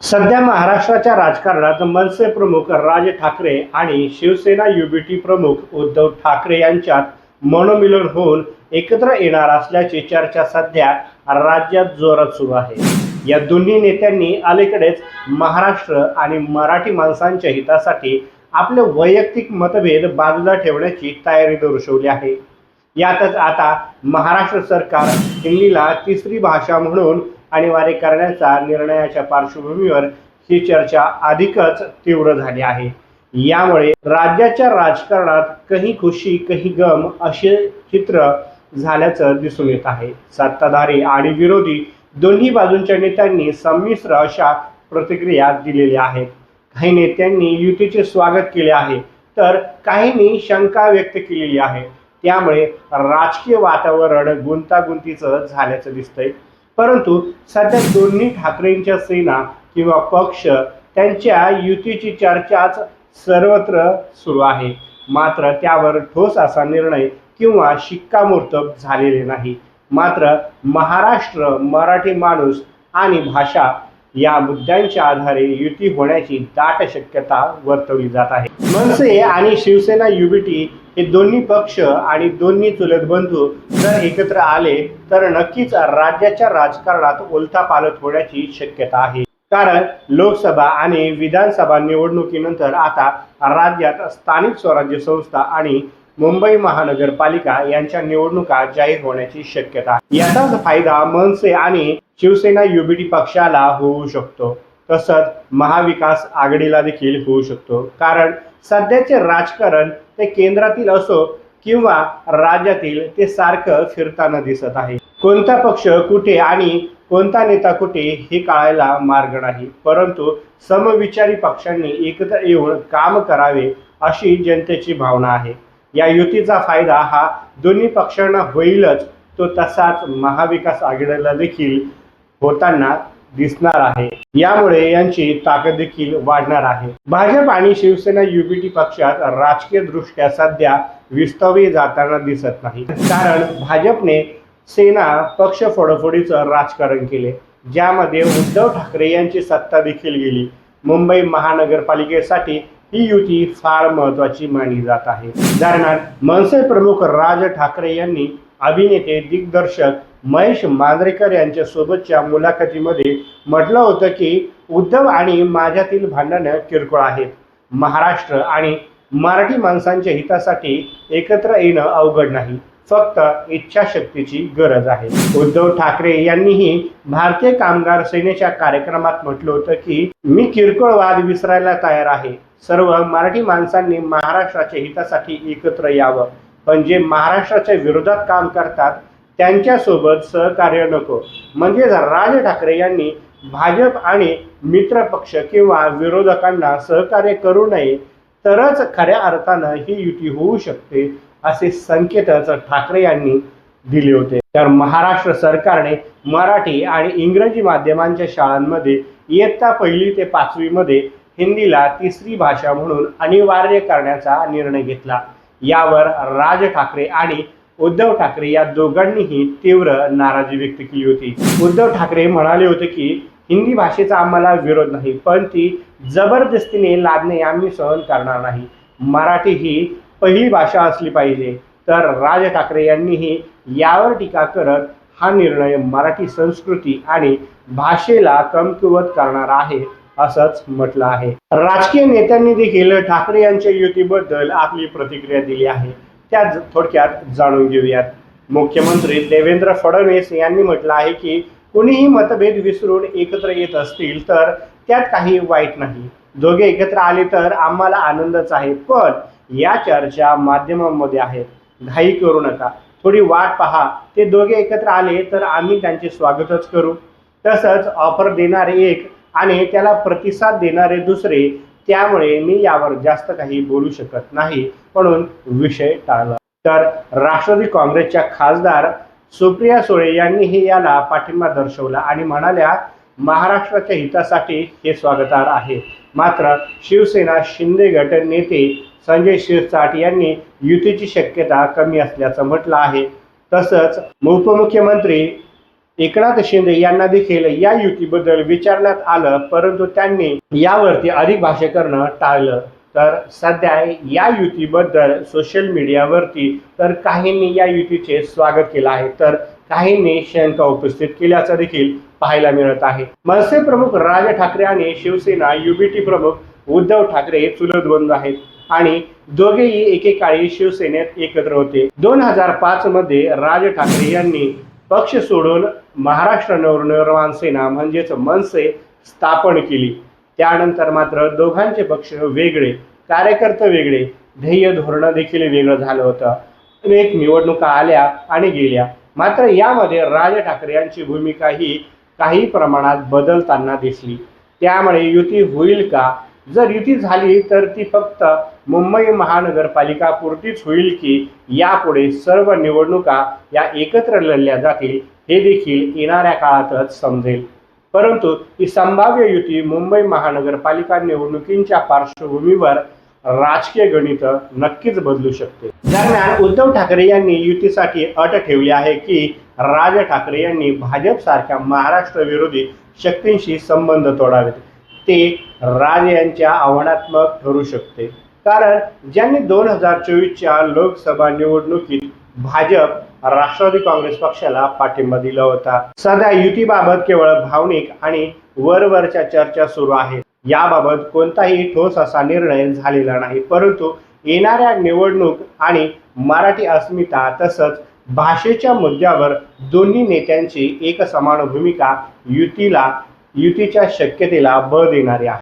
सध्या महाराष्ट्राच्या राजकारणात मनसे प्रमुख राज ठाकरे आणि शिवसेना युबीटी प्रमुख उद्धव ठाकरे यांच्यात मनोमिलन होऊन एकत्र येणार असल्याची चर्चा सध्या राज्यात जोरात सुरू आहे. या दोन्ही नेत्यांनी अलीकडेच महाराष्ट्र आणि मराठी माणसांच्या हितासाठी आपले वैयक्तिक मतभेद बाजूला ठेवण्याची तयारी दर्शवली आहे. यातच आता महाराष्ट्र सरकार हिंदीला तिसरी भाषा म्हणून अनिवार्य करण्याच्या निर्णयाच्या पार्श्वभूमीवर ही चर्चा अधिकच तीव्र झाली आहे. यामुळे राज्याच्या राजकारणात कही खुशी कही गम असे चित्र झाल्याचं दिसून येत आहे. सत्ताधारी आणि विरोधी दोन्ही बाजूंच्या नेत्यांनी संमिश्र अशा प्रतिक्रिया दिलेल्या आहेत. काही नेत्यांनी युतीचे स्वागत केले आहे तर काहींनी शंका व्यक्त केलेली आहे. त्यामुळे राजकीय वातावरण गुंतागुंतीचं झाल्याचं दिसतंय. परंतु सध्या दोन्ही ठाकरेंच्या सेना किंवा पक्ष त्यांच्या युतीची चर्चाच सर्वत्र सुरू आहे. मात्र त्यावर ठोस असा निर्णय किंवा शिक्कामोर्तब झालेले नाही. मात्र महाराष्ट्र मराठी माणूस आणि भाषा या मुद्द्यांच्या आधारे युती होण्याची दाट शक्यता वर्तवली जात आहे. मनसे आणि शिवसेना युबीटी हे दोन्ही पक्ष आणि दोन्ही चुलत बंधू जर एकत्र आले तर नक्कीच राज्याच्या राजकारणात उलथापालट होण्याची शक्यता आहे. कारण लोकसभा आणि विधानसभा निवडणुकीनंतर आता राज्यात स्थानिक स्वराज्य संस्था आणि मुंबई महानगरपालिका यांच्या निवडणुका जाहीर होण्याची शक्यता याचाच फायदा मनसे आणि शिवसेना युबीटी पक्षाला होऊ शकतो. तसंच महाविकास आघाडीला देखील होऊ शकतो. कारण सध्याचे राजकारण ते केंद्रातील असो किंवा राज्यातील ते सारखं फिरताना दिसत आहे. कोणता पक्ष कुठे आणि कोणता नेता कुठे हे कळायला मार्ग नाही. परंतु समविचारी पक्षांनी एकत्र येऊन काम करावे अशी जनतेची भावना आहे. या युतीचा फायदा हा दोन्ही पक्षांना होईलच. तो तसाच महाविकास आघाडीला देखील होताना दिसणार आहे. यामुळे यांची ताकद देखील वाढणार आहे. भाजप आणि शिवसेना युपीटी पक्षात राजकीय दृष्ट्या सध्या विस्तवी जाताना दिसत नाही. कारण भाजपने सेना पक्ष फोडफोडीचं राजकारण केले ज्यामध्ये उद्धव ठाकरे यांची सत्ता देखील गेली. मुंबई महानगरपालिकेसाठी ही युती फार महत्वाची मानली जात आहे. उदाहरणार्थ मनसे प्रमुख राज ठाकरे यांनी अभिनेते दिग्दर्शक महेश मांजरेकर यांच्या सोबतच्या मुलाखतीमध्ये म्हटलं होतं की उद्धव आणि माझ्यातील भांडणं किरकोळ आहेत. महाराष्ट्र आणि मराठी माणसांच्या हितासाठी एकत्र येणं अवघड नाही. फक्त इच्छाशक्तीची गरज आहे. उद्धव ठाकरे यांनीही भारतीय कामगार सेनेच्या कार्यक्रमात म्हटलं होतं की मी किरकोळ वाद विसरायला तयार आहे. सर्व मराठी माणसांनी महाराष्ट्राच्या हितासाठी एकत्र यावं. पण जे महाराष्ट्राच्या विरोधात काम करतात त्यांच्यासोबत सहकार्य नको. म्हणजेच राज ठाकरे यांनी भाजप आणि मित्रपक्ष किंवा विरोधकांना सहकार्य करू नये तरच खऱ्या अर्थानं ही युती होऊ शकते असे संकेतच ठाकरे यांनी दिले होते. तर महाराष्ट्र सरकारने मराठी आणि इंग्रजी माध्यमांच्या शाळांमध्ये इयत्ता पहिली ते पाचवीमध्ये हिंदीला तिसरी भाषा म्हणून अनिवार्य करण्याचा निर्णय घेतला. यावर राज ठाकरे आणि उद्धव ठाकरे या दोघांनीही तीव्र नाराजी व्यक्त केली होती. उद्धव ठाकरे म्हणाले होते की हिंदी भाषेचा आम्हाला विरोध नाही पण ती जबरदस्तीने लादणे आम्ही सहन करणार नाही. मराठी ही पहिली भाषा असली पाहिजे. तर राज ठाकरे यांनीही यावर टीका करत हा निर्णय मराठी संस्कृती आणि भाषेला कमकुवत करणार आहे असंच म्हटलं आहे. राजकीय नेत्यांनी देखील ठाकरे यांच्या युतीबद्दल आपली प्रतिक्रिया दिली आहे. त्या थोडक्यात जाणून घेऊयात. मुख्यमंत्री देवेंद्र फडणवीस यांनी म्हटलं आहे की कुणीही मतभेद विसरून एकत्र येत असतील तर त्यात काही वाईट नाही. दोघे एकत्र आले तर आम्हाला आनंदच आहे पण या चर्चा माध्यमांमध्ये आहेत घाई करू नका. थोडी वाट पहा. ते दोघे एकत्र आले तर आम्ही त्यांचे स्वागतच करू. तसंच ऑफर देणारे एक आणि त्याला प्रतिसाद देणारे दुसरे त्यामुळे मी यावर जास्त काही बोलू शकत नाही. म्हणून विषय टाळला. तर राष्ट्रवादी काँग्रेसच्या खासदार सुप्रिया सुळे यांनीही याला पाठिंबा दर्शवला आणि म्हणाल्या महाराष्ट्राच्या हितासाठी हे स्वागतार आहे. मात्र शिवसेना शिंदे गट नेते संजय शिरसाट यांनी युतीची शक्यता कमी असल्याचं म्हटलं आहे. तसंच उपमुख्यमंत्री एकनाथ शिंदे यांना देखील या युतीबद्दल विचारण्यात आलं परंतु त्यांनी यावरती अधिक भाष्य करणं टाळलं. तर सध्या या युतीबद्दल सोशल मीडियावरती तर काहींनी या युतीचे स्वागत केलं आहे. तर काहींनी शंका उपस्थित केल्याचं देखील पाहायला मिळत आहे. मनसे प्रमुख राज ठाकरे आणि शिवसेना युबीटी प्रमुख उद्धव ठाकरे चुलत बंधू आहेत आणि दोघेही एकेकाळी शिवसेनेत एकत्र होते. दोन हजार पाच मध्ये राज ठाकरे यांनी पक्ष सोडून महाराष्ट्र नवनिर्माण सेना म्हणजेच मनसे स्थापन केली. त्यानंतर मात्र दोघांचे पक्ष वेगळे कार्यकर्ते वेगळे ध्येय धोरण देखील वेगळं झालं होतं. अनेक निवडणुका आल्या आणि गेल्या. मात्र यामध्ये राज ठाकरे यांची भूमिका ही काही प्रमाणात बदलताना दिसली. त्यामुळे युती होईल का जर युती झाली तर ती फक्त मुंबई महानगरपालिका पुरतीच होईल की यापुढे सर्व निवडणुका या एकत्र लढल्या जातील हे देखील येणाऱ्या काळातच समजेल. परंतु ही संभाव्य युती मुंबई महानगरपालिका निवडणुकींच्या पार्श्वभूमीवर राजकीय गणित नक्कीच बदलू शकते. दरम्यान उद्धव ठाकरे यांनी युतीसाठी अट ठेवली आहे की राज ठाकरे यांनी भाजप सारख्या महाराष्ट्र विरोधी शक्तींशी संबंध तोडावेत. ते राज यांच्या आव्हानात्मक ठरू शकते. कारण ज्यांनी दोन हजार चोवीसच्या लोकसभा निवडणुकीत भाजप राष्ट्रवादी काँग्रेस पक्षाला पाठिंबा दिला होता. सध्या युतीबाबत केवळ भावनिक आणि वरवरच्या चर्चा सुरू आहेत. याबाबत कोणताही ठोस असा निर्णय झालेला नाही. परंतु येणाऱ्या निवडणूक आणि मराठी अस्मिता तसंच भाषेच्या मुद्द्यावर दोन्ही नेत्यांची एक समान भूमिका युतीला युतीच्या शक्यतेला बळ देणारी आहे.